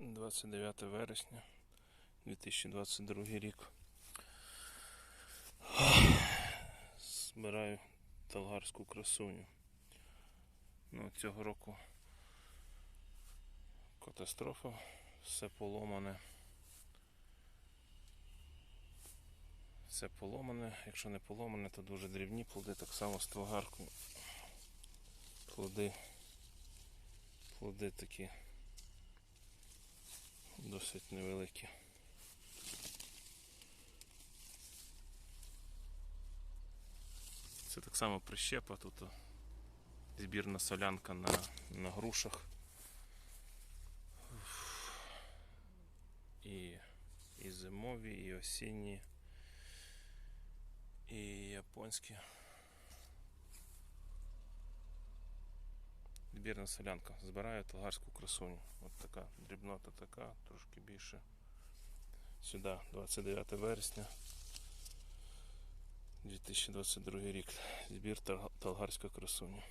29 вересня 2022 рік. Збираю талгарську красуню. Ну, цього року катастрофа, все поломане. Все поломане, якщо не поломане, то дуже дрібні плоди, так само з талгаркою. Плоди, плоди такі досить невеликі. Це так само прищепа, тут збірна солянка на, на грушах. І, і зимові, і осінні, і японські. Збірна солянка. Збираю талгарську красуню. От така дрібнота така, трошки більше. Сюди 29 вересня 2022 рік. Збір Талгарської красуня.